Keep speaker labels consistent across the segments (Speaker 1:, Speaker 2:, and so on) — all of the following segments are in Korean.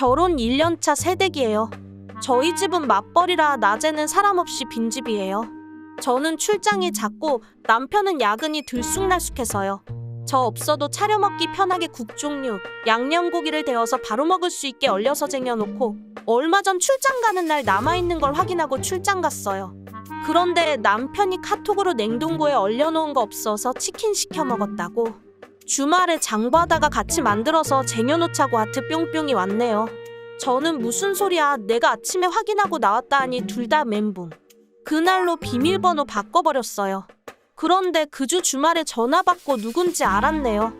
Speaker 1: 결혼 1년차 새댁이에요. 저희 집은 맞벌이라 낮에는 사람 없이 빈집이에요. 저는 출장이 잦고 남편은 야근이 들쑥날쑥해서요. 저 없어도 차려 먹기 편하게 국 종류, 양념고기를 데워서 바로 먹을 수 있게 얼려서 쟁여놓고 얼마 전 출장 가는 날 남아있는 걸 확인하고 출장 갔어요. 그런데 남편이 카톡으로 냉동고에 얼려놓은 거 없어서 치킨 시켜 먹었다고. 주말에 장보하다가 같이 만들어서 쟁여놓자고 하트 뿅뿅이 왔네요. 저는 무슨 소리야 내가 아침에 확인하고 나왔다 하니 둘 다 멘붕. 그날로 비밀번호 바꿔버렸어요. 그런데 그 주 주말에 전화 받고 누군지 알았네요.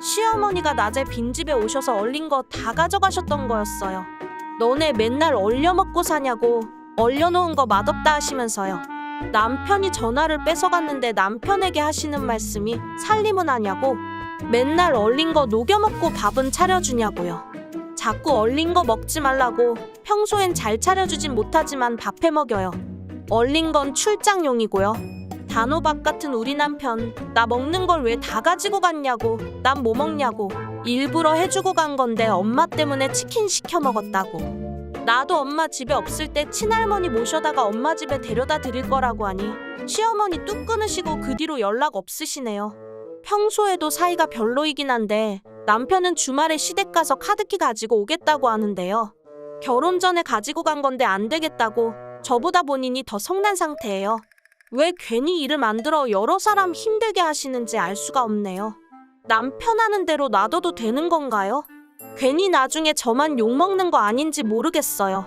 Speaker 1: 시어머니가 낮에 빈집에 오셔서 얼린 거 다 가져가셨던 거였어요. 너네 맨날 얼려 먹고 사냐고 얼려놓은 거 맛없다 하시면서요. 남편이 전화를 뺏어갔는데 남편에게 하시는 말씀이 살림은 하냐고 맨날 얼린 거 녹여 먹고 밥은 차려주냐고요. 자꾸 얼린 거 먹지 말라고 평소엔 잘 차려주진 못하지만 밥 해 먹여요. 얼린 건 출장용이고요. 단호박 같은 우리 남편 나 먹는 걸 왜 다 가지고 갔냐고 난 뭐 먹냐고 일부러 해주고 간 건데 엄마 때문에 치킨 시켜 먹었다고 나도 엄마 집에 없을 때 친할머니 모셔다가 엄마 집에 데려다 드릴 거라고 하니 시어머니 뚝 끊으시고 그 뒤로 연락 없으시네요 평소에도 사이가 별로이긴 한데 남편은 주말에 시댁 가서 카드키 가지고 오겠다고 하는데요 결혼 전에 가지고 간 건데 안 되겠다고 저보다 본인이 더 성난 상태예요 왜 괜히 일을 만들어 여러 사람 힘들게 하시는지 알 수가 없네요. 남편 하는 대로 놔둬도 되는 건가요? 괜히 나중에 저만 욕먹는 거 아닌지 모르겠어요.